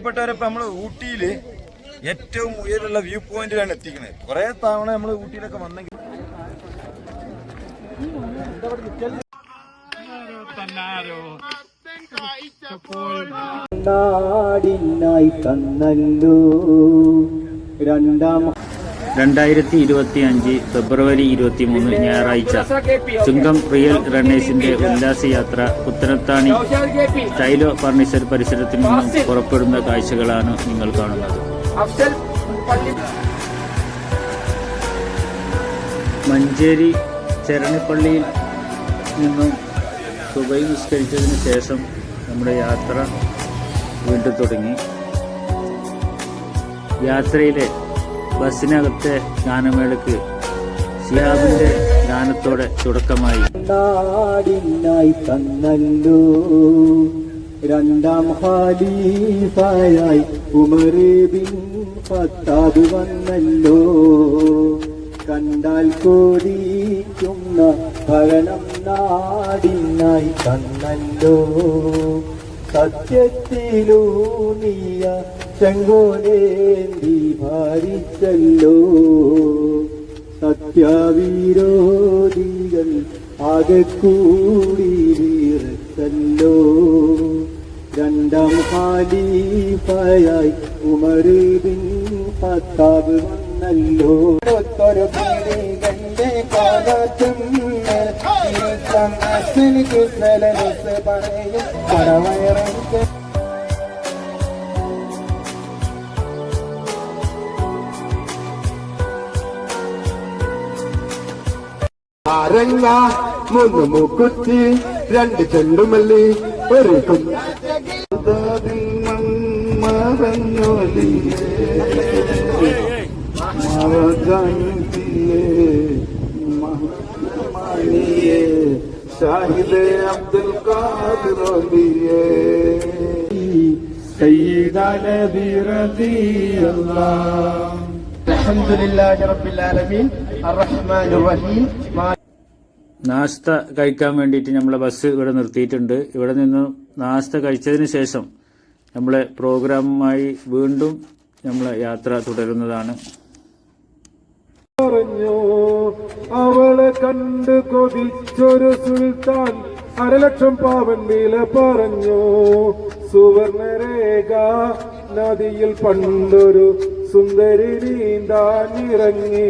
പ്രിയപ്പെട്ടവരെ ഇപ്പൊ നമ്മൾ ഊട്ടിയിൽ ഏറ്റവും ഉയരമുള്ള വ്യൂ പോയിന്റിലാണ് എത്തിക്കുന്നത് കുറെ തവണ നമ്മൾ ഊട്ടിയിലൊക്കെ വന്നെങ്കിൽ ായി തന്നല്ലോ. രണ്ടാം രണ്ടായിരത്തി ഇരുപത്തി അഞ്ച് ഫെബ്രുവരി ഇരുപത്തി മൂന്ന് ഞായറാഴ്ച ചുങ്കം റിയൽ റണ്ണേഴ്സിന്റെ ഉല്ലാസയാത്ര പുത്തനത്താണി സ്റ്റൈലോ ഫർണിച്ചർ പരിസരത്തിൽ നിന്നും പുറപ്പെടുന്ന കാഴ്ചകളാണ് നിങ്ങൾ കാണുന്നത്. മഞ്ചേരി ചരണിപ്പള്ളിയിൽ നിന്നും സുബൈ നിസ്കരിച്ചതിന് ശേഷം നമ്മുടെ യാത്ര വീണ്ടും തുടങ്ങി. യാത്രയിലെ ബസ്സിനകത്തെ ഗാനമേളയ്ക്ക് ശിഹാബിന്റെ ഗാനത്തോടെ തുടക്കമായി. നാടിനായി തന്നല്ലോ. രണ്ടാം ഖലീഫയായി ഉമർ ബിൻ ഖത്താബ് വന്നല്ലോ. കണ്ടാൽ കോടിക്കുന്ന ഭരണം നാടിനായി തന്നല്ലോ. സത്യത്തിലൂന്നിയ ചെങ്കോലേന്തി ഭാരിച്ചല്ലോ. സത്യവിരോധികൾ ആകെ കൂടി വീറച്ചല്ലോ. രണ്ടാം ഖലീഫയായി ഉമർ പത്താവ് വന്നല്ലോ. ഒത്തൊരു പീഡികന്റെ കാലത്തും പറയും പടവയറൊക്കെ ആരങ്ങ മൂന്ന് മൂക്കുത്തി രണ്ട് ചെണ്ടുമല്ലി ഒരു കുഞ്ഞാതിൽ മറഞ്ഞൊലിയേ മറജാനിയേ മണിയേ ഷാഹിദ് അബ്ദുൽ ഖാദിർ അലിയേ سيد نبي رضي الله الحمد لله رب العالمين الرحمن الرحيم നാസ്ത കഴിക്കാൻ വേണ്ടിയിട്ട് നമ്മളെ ബസ് ഇവിടെ നിർത്തിയിട്ടുണ്ട്. ഇവിടെ നിന്ന് നാസ്ത കഴിച്ചതിന് ശേഷം നമ്മളെ പ്രോഗ്രാമുമായി വീണ്ടും നമ്മളെ യാത്ര തുടരുന്നതാണ്. അവളെ കണ്ട് കൊതിച്ചൊരു സുൽത്താൻ അരലക്ഷം പാവൻ വില പറഞ്ഞു. സുവർണരേഖ നദിയിൽ പണ്ടൊരു സുന്ദരി നീന്താൻ ഇറങ്ങി.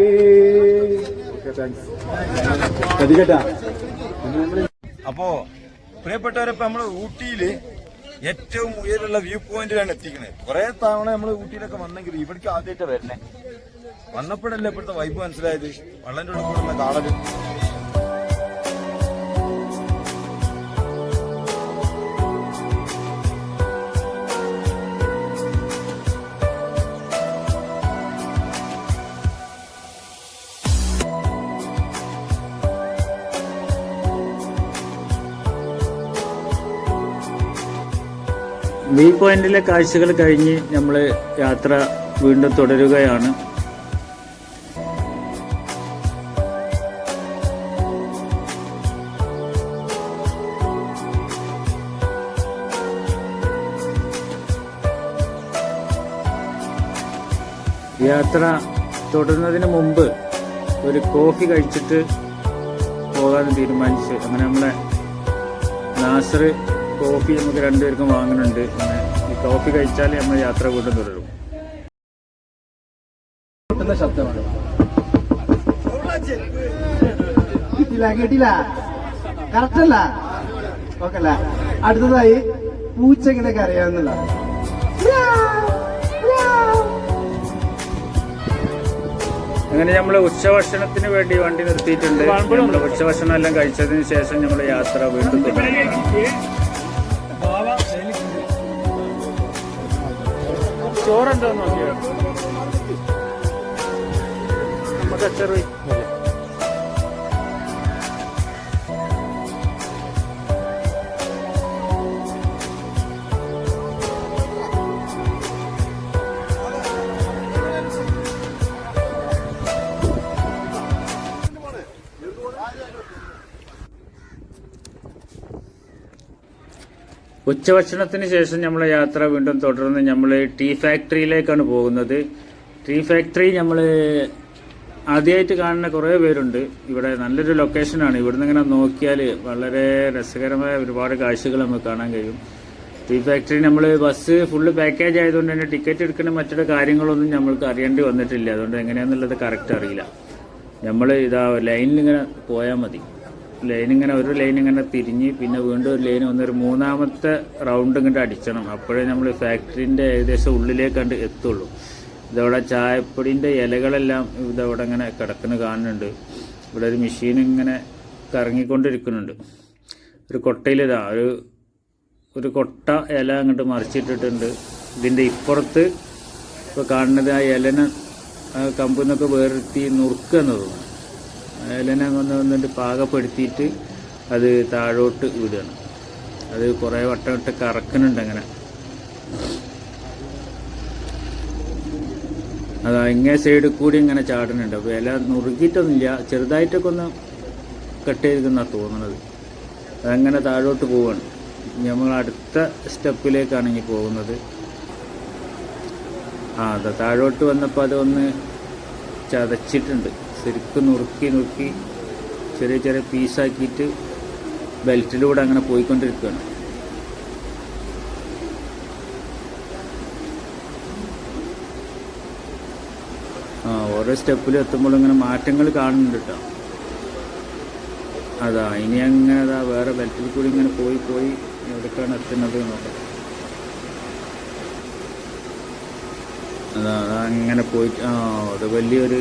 അപ്പോ പ്രിയപ്പെട്ടവരെ ഇപ്പൊ നമ്മൾ ഊട്ടിയിൽ ഏറ്റവും ഉയരമുള്ള വ്യൂ പോയിന്റിലാണ് എത്തിക്കുന്നത് കുറെ തവണ നമ്മൾ ഊട്ടിയിലൊക്കെ വന്നെങ്കിൽ ഇവിടേക്ക് ആദ്യമായിട്ട് വരണേ. വന്നപ്പോഴല്ലേ ഇപ്പോഴത്തെ വൈബ് മനസ്സിലായത്? വള്ളന്റെ ഉള്ളിൽ കൂടുന്ന കാടൽ വ്യൂ പോയിന്റിലെ കാഴ്ചകൾ കഴിഞ്ഞ് നമ്മൾ യാത്ര വീണ്ടും തുടരുകയാണ്. യാത്ര തുടരുന്നതിന് മുമ്പ് ഒരു കോഫി കഴിച്ചിട്ട് പോകാൻ തീരുമാനിച്ചു. അങ്ങനെ നമ്മളെ നാസർ കോഫി നമുക്ക് രണ്ടുപേർക്കും വാങ്ങുന്നുണ്ട്. ഈ കോഫി കഴിച്ചാൽ നമ്മൾ യാത്ര വീണ്ടും തുടരും. ശബ്ദമാണ്. കിട്ടില്ല കേട്ടില്ല കറക്റ്റല്ല അല്ല. ഓക്കെ അല്ല. അടുത്തതായി പൂച്ച എങ്ങനെ കരയാന്നുള്ള അങ്ങനെ നമ്മൾ ഉച്ചഭക്ഷണത്തിന് വേണ്ടി വണ്ടി നിർത്തിയിട്ടുണ്ട്. നമ്മൾ ഉച്ചഭക്ഷണം എല്ലാം കഴിച്ചതിന് ശേഷം നമ്മൾ യാത്ര വീണ്ടും തുടരും ചോറുണ്ടോ നോക്കിയോ? നമുക്ക് ചെറിയ ഉച്ചഭക്ഷണത്തിന് ശേഷം നമ്മളെ യാത്ര വീണ്ടും തുടർന്ന് നമ്മൾ ടീ ഫാക്ടറിയിലേക്കാണ് പോകുന്നത്. ടീ ഫാക്ടറി നമ്മൾ ആദ്യമായിട്ട് കാണുന്ന കുറേ പേരുണ്ട്. ഇവിടെ നല്ലൊരു ലൊക്കേഷനാണ്. ഇവിടുന്ന് ഇങ്ങനെ നോക്കിയാൽ വളരെ രസകരമായ ഒരുപാട് കാഴ്ചകൾ നമുക്ക് കാണാൻ കഴിയും. ടീ ഫാക്ടറി നമ്മൾ ബസ് ഫുള്ള് പാക്കേജ് ആയതുകൊണ്ട് തന്നെ ടിക്കറ്റ് എടുക്കുന്ന മറ്റൊരു കാര്യങ്ങളൊന്നും നമ്മൾക്ക് അറിയേണ്ടി വന്നിട്ടില്ല. അതുകൊണ്ട് എങ്ങനെയാണെന്നുള്ളത് കറക്റ്റ് അറിയില്ല. നമ്മൾ ഇതാ ലൈനിൽ ഇങ്ങനെ പോയാൽ മതി. ലൈൻ ഇങ്ങനെ ഒരു ലൈൻ ഇങ്ങനെ തിരിഞ്ഞ് പിന്നെ വീണ്ടും ഒരു ലൈൻ വന്നൊരു മൂന്നാമത്തെ റൗണ്ട് ഇങ്ങോട്ട് അടിച്ചണം. അപ്പോഴേ നമ്മൾ ഫാക്ടറിന്റെ ഏകദേശം ഉള്ളിലേക്ക് കണ്ട് എത്തുള്ളൂ. ഇതവിടെ ചായപ്പൊടിന്റെ ഇലകളെല്ലാം ഇതവിടെ ഇങ്ങനെ കിടക്കുന്ന കാണുന്നുണ്ട്. ഇവിടെ ഒരു മെഷീൻ ഇങ്ങനെ കറങ്ങിക്കൊണ്ടിരിക്കുന്നുണ്ട്. ഒരു കൊട്ടയിലിതാ ഒരു ഒരു കൊട്ട ഇല അങ്ങോട്ട് മറിച്ചിട്ടിട്ടുണ്ട്. ഇതിന്റെ ഇപ്പുറത്ത് ഇപ്പോൾ കാണുന്നത് ആ ഇലനെ കമ്പിൽ നിന്നൊക്കെ വേർത്തി നുറുക്കുക എന്ന് തോന്നുന്നു. ഇലനെ കൊണ്ട് വന്നിട്ട് പാകപ്പെടുത്തിയിട്ട് അത് താഴോട്ട് വിടുകയാണ്. അത് കുറേ വട്ടം ഇട്ട് കറക്കുന്നുണ്ട് അങ്ങനെ. അത് ഇങ്ങേ സൈഡിൽ കൂടി ഇങ്ങനെ ചാടുന്നുണ്ട്. അപ്പോൾ ഇല നുറുക്കിയിട്ടൊന്നുമില്ല. ചെറുതായിട്ടൊക്കെ ഒന്ന് കട്ട് ചെയ്തിരിക്കുന്ന തോന്നുന്നത് അതങ്ങനെ താഴോട്ട് പോവാണ്. നമ്മൾ അടുത്ത സ്റ്റെപ്പിലേക്കാണ് ഇനി പോകുന്നത്. ആ അതെ താഴോട്ട് വന്നപ്പോൾ അതൊന്ന് ചതച്ചിട്ടുണ്ട്. ശരിക്കും നുറുക്കി നുറുക്കി ചെറിയ ചെറിയ പീസാക്കിയിട്ട് ബെൽറ്റിലൂടെ അങ്ങനെ പോയിക്കൊണ്ടിരിക്കുകയാണ്. ആ ഓരോ സ്റ്റെപ്പിലും എത്തുമ്പോൾ ഇങ്ങനെ മാറ്റങ്ങൾ കാണുന്നുണ്ട് കേട്ടോ അതാ ഇനി അങ്ങനെ അതാ വേറെ ബെൽറ്റിൽ കൂടി ഇങ്ങനെ പോയി പോയി എവിടേക്കാണ് എത്തുന്നത് നോക്കാം. അതാ അതാ അങ്ങനെ പോയിട്ട് ആ അത് വലിയൊരു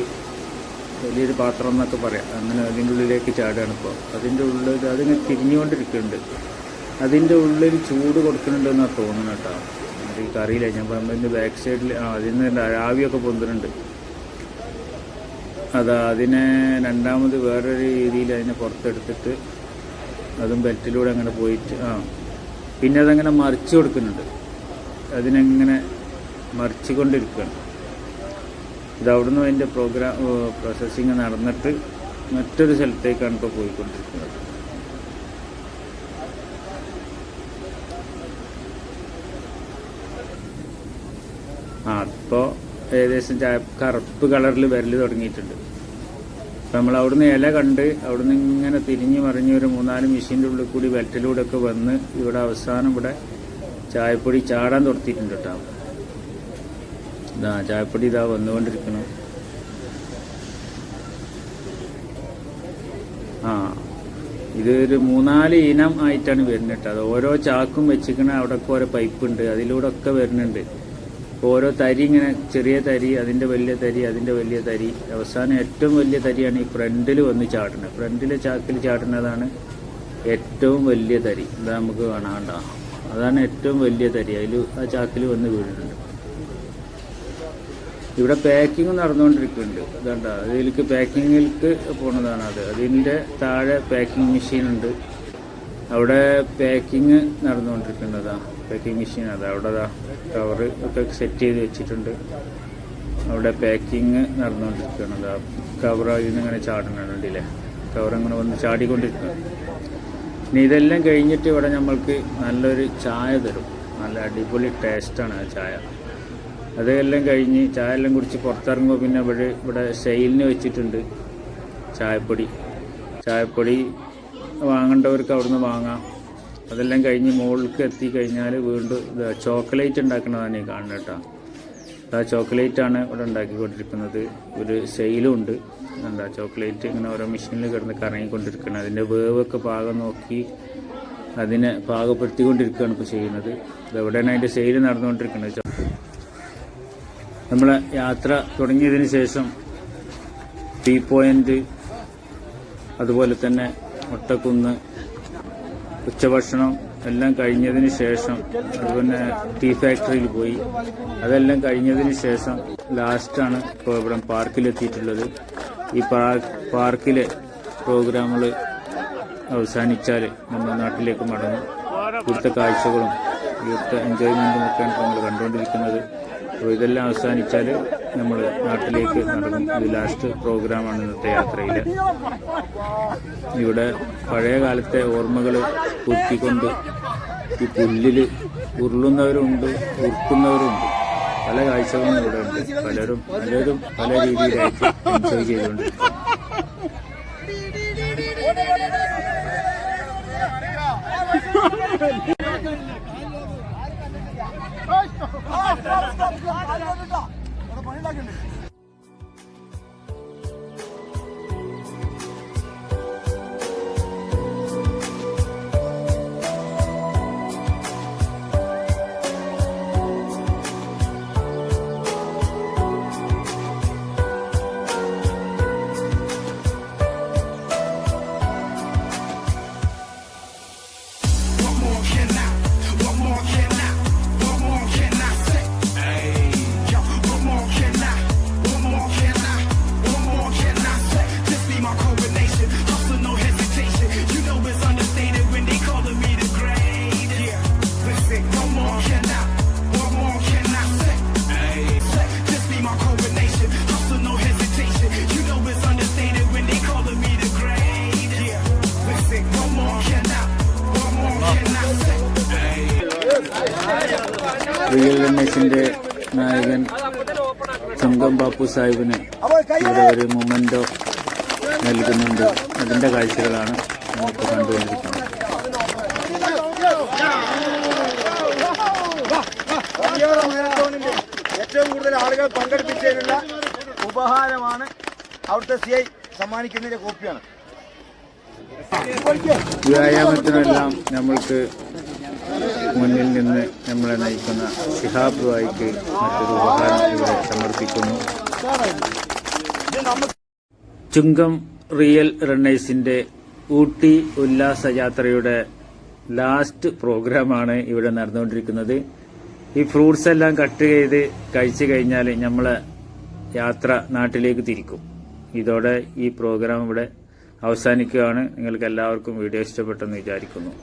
വലിയൊരു പാത്രം എന്നൊക്കെ പറയാം. അങ്ങനെ അതിന്റെ ഉള്ളിലേക്ക് ചാടുകയാണ് ഇപ്പോൾ. അതിന്റെ ഉള്ളിൽ അതിങ്ങനെ തിരിഞ്ഞുകൊണ്ടിരിക്കുന്നുണ്ട്. അതിന്റെ ഉള്ളിൽ ചൂട് കൊടുക്കുന്നുണ്ടെന്നാണ് തോന്നുന്നത് കേട്ടോ. എനിക്ക് അറിയില്ല ഞാൻ പറയുമ്പോൾ ബാക്ക് സൈഡിൽ ആ അതിൽ നിന്ന് ആവിയൊക്കെ പൊന്തുന്നുണ്ട്. അതാ അതിനെ രണ്ടാമത് വേറൊരു രീതിയിൽ അതിനെ പുറത്തെടുത്തിട്ട് അതും ബെൽറ്റിലൂടെ അങ്ങനെ പോയിട്ട് ആ. പിന്നെ അതങ്ങനെ മറിച്ച് കൊടുക്കുന്നുണ്ട്. അതിനെങ്ങനെ മറിച്ച് കൊണ്ടിരിക്കുകയാണ്. ഇത് അവിടുന്ന് അതിന്റെ പ്രോഗ്രാം പ്രോസസ്സിങ് നടന്നിട്ട് മറ്റൊരു സ്ഥലത്തേക്കാണ് ഇപ്പോൾ പോയിക്കൊണ്ടിരിക്കുന്നത്. ആ ഇപ്പോൾ ഏകദേശം ചായ കറുപ്പ് കളറിൽ വരൽ തുടങ്ങിയിട്ടുണ്ട്. നമ്മൾ അവിടുന്ന് ഇല കണ്ട് അവിടുന്ന് ഇങ്ങനെ തിരിഞ്ഞ് മറിഞ്ഞ് ഒരു മൂന്നാൽ മെഷീന്റെ ഉള്ളിൽ കൂടി വെറ്റിലൂടെ ഒക്കെ വന്ന് ഇവിടെ അവസാനം ഇവിടെ ചായപ്പൊടി ചാടാൻ തുടത്തിയിട്ടുണ്ട് കേട്ടോ. ഇതാ ചായപ്പൊടി ഇതാ വന്നുകൊണ്ടിരിക്കണം. ആ ഇത് ഒരു മൂന്നാൽ ഇനം ആയിട്ടാണ് വരുന്നത് കേട്ടോ. അത് ഓരോ ചാക്കും വെച്ചിക്കണ അവിടെയൊക്കെ ഓരോ പൈപ്പ് ഉണ്ട്. അതിലൂടെ ഒക്കെ വരുന്നുണ്ട്. ഓരോ തരി ഇങ്ങനെ ചെറിയ തരി അതിന്റെ വലിയ തരി അതിന്റെ വലിയ തരി. അവസാനം ഏറ്റവും വലിയ തരിയാണ് ഈ ഫ്രണ്ടിൽ വന്ന് ചാടുന്നത്. ഫ്രണ്ടിലെ ചാക്കിൽ ചാടുന്നതാണ് ഏറ്റവും വലിയ തരി. ഇത് നമുക്ക് കാണാണ്ട അതാണ് ഏറ്റവും വലിയ തരി. അതിൽ ആ ചാക്കിൽ വന്ന് വീഴുന്നുണ്ട്. ഇവിടെ പാക്കിങ് നടന്നുകൊണ്ടിരിക്കുന്നുണ്ട്. അതുകൊണ്ട് അതിലേക്ക് പാക്കിങ്ങിലേക്ക് പോണതാണ് അത്. അതിന്റെ താഴെ പാക്കിംഗ് മെഷീൻ ഉണ്ട്. അവിടെ പാക്കിങ് നടന്നുകൊണ്ടിരിക്കുന്നതാണ് പാക്കിംഗ് മെഷീൻ അത്. അവിടെ കവർ ഒക്കെ സെറ്റ് ചെയ്ത് വെച്ചിട്ടുണ്ട്. അവിടെ പാക്കിങ് നടന്നുകൊണ്ടിരിക്കുന്നത്. കവർ ഇങ്ങനെ ചാടുന്നുണ്ടല്ലേ കവർ അങ്ങനെ വന്ന് ചാടിക്കൊണ്ടിരിക്കുന്നു. ഇനി ഇതെല്ലാം കഴിഞ്ഞിട്ട് ഇവിടെ നമ്മൾക്ക് നല്ലൊരു ചായ തരും. നല്ല അടിപൊളി ടേസ്റ്റാണ് ആ ചായ. അതെല്ലാം കഴിഞ്ഞ് ചായ എല്ലാം കുടിച്ച് പുറത്തിറങ്ങുമ്പോൾ പിന്നെ ഇവിടെ ഇവിടെ സെയിലിന് വെച്ചിട്ടുണ്ട് ചായപ്പൊടി. ചായപ്പൊടി വാങ്ങേണ്ടവർക്ക് അവിടുന്ന് വാങ്ങാം. അതെല്ലാം കഴിഞ്ഞ് മുകളിലേക്ക് എത്തിക്കഴിഞ്ഞാൽ വീണ്ടും ചോക്ലേറ്റ് ഉണ്ടാക്കുന്നതാണ് ഈ കാണുന്നത് കേട്ടോ. ആ ചോക്ലേറ്റ് ആണ് ഇവിടെ ഉണ്ടാക്കിക്കൊണ്ടിരിക്കുന്നത്. ഒരു സെയിലും ഉണ്ട്. എന്താ ചോക്ലേറ്റ് ഇങ്ങനെ ഓരോ മെഷീനിൽ കിടന്ന് കറങ്ങിക്കൊണ്ടിരിക്കുന്നത് അതിന്റെ വേവൊക്കെ പാകം നോക്കി അതിനെ പാകപ്പെടുത്തിക്കൊണ്ടിരിക്കുകയാണ് ഇപ്പോൾ ചെയ്യുന്നത്. ഇതെവിടെയാണ് അതിന്റെ സെയിൽ നടന്നുകൊണ്ടിരിക്കുന്നത്? നമ്മളെ യാത്ര തുടങ്ങിയതിന് ശേഷം ടീ പോയിന്റ് അതുപോലെ തന്നെ ഒട്ടക്കുന്ന് ഉച്ചഭക്ഷണം എല്ലാം കഴിഞ്ഞതിന് ശേഷം അതുപോലെ ടീ ഫാക്ടറിയിൽ പോയി. അതെല്ലാം കഴിഞ്ഞതിന് ശേഷം ലാസ്റ്റാണ് ഇപ്പോൾ ഇവിടെ പാർക്കിലെത്തിയിട്ടുള്ളത്. ഈ പാർക്ക് പാർക്കിലെ പ്രോഗ്രാമുകൾ അവസാനിച്ചാൽ നമ്മുടെ നാട്ടിലേക്ക് മടങ്ങും. ഇവിടുത്തെ കാഴ്ചകളും ഇവിടുത്തെ എൻജോയ്മെന്റും ഒക്കെയാണ് ഇപ്പോൾ നമ്മൾ കണ്ടുകൊണ്ടിരിക്കുന്നത് അപ്പോൾ ഇതെല്ലാം അവസാനിച്ചാൽ നമ്മൾ നാട്ടിലേക്ക് നടക്കും ഇത് ലാസ്റ്റ് പ്രോഗ്രാമാണ് ഇന്നത്തെ യാത്രയിൽ ഇവിടെ പഴയ കാലത്തെ ഓർമ്മകൾ പുതുക്കിക്കൊണ്ട് ഈ പുല്ലിൽ ഉരുളുന്നവരുണ്ട് ഉറുക്കുന്നവരുണ്ട് പല കാഴ്ചകളും ഇവിടെ ഉണ്ട് പലരും പലരും പല രീതിയിലായിട്ട് എൻജോയ് ചെയ്തുകൊണ്ട് പണിയുണ്ടാക്കിണ്ട് റിയൽ രമേശിന്റെ നായകൻ ചുങ്കം ബാപ്പു സാഹിബിന് ഇവിടെ ഒരു മൊമെന്റോ നൽകുന്നുണ്ട്. അതിന്റെ കാഴ്ചകളാണ് നമുക്ക് കണ്ടുകൊണ്ടിരിക്കുന്നത് ഏറ്റവും കൂടുതൽ ആളുകൾ പങ്കെടുപ്പിച്ചതിനുള്ള ഉപഹാരമാണ് അവിടുത്തെ സി ഐ സമ്മാനിക്കുന്നതിന്റെ കോപ്പിയാണ്. വ്യായാമത്തിനെല്ലാം നമ്മൾക്ക് മുന്നിൽ നിന്ന് നമ്മളെ നയിക്കുന്ന ഷിഹാബ് വായിക്ക് മറ്റൊരു ഉപഹാരം ഇവിടെ സമർപ്പിക്കുന്നു. ചുങ്കം റിയൽ റണ്ണേഴ്സിന്റെ ഊട്ടി ഉല്ലാസ യാത്രയുടെ ലാസ്റ്റ് പ്രോഗ്രാമാണ് ഇവിടെ നടന്നുകൊണ്ടിരിക്കുന്നത്. ഈ ഫ്രൂട്ട്സ് എല്ലാം കട്ട് ചെയ്ത് കഴിച്ചു കഴിഞ്ഞാൽ നമ്മളെ യാത്ര നാട്ടിലേക്ക് തിരിക്കും. ഇതോടെ ഈ പ്രോഗ്രാം ഇവിടെ അവസാനിക്കുകയാണ്. നിങ്ങൾക്ക് എല്ലാവർക്കും വീഡിയോ ഇഷ്ടപ്പെട്ടെന്ന് വിചാരിക്കുന്നു.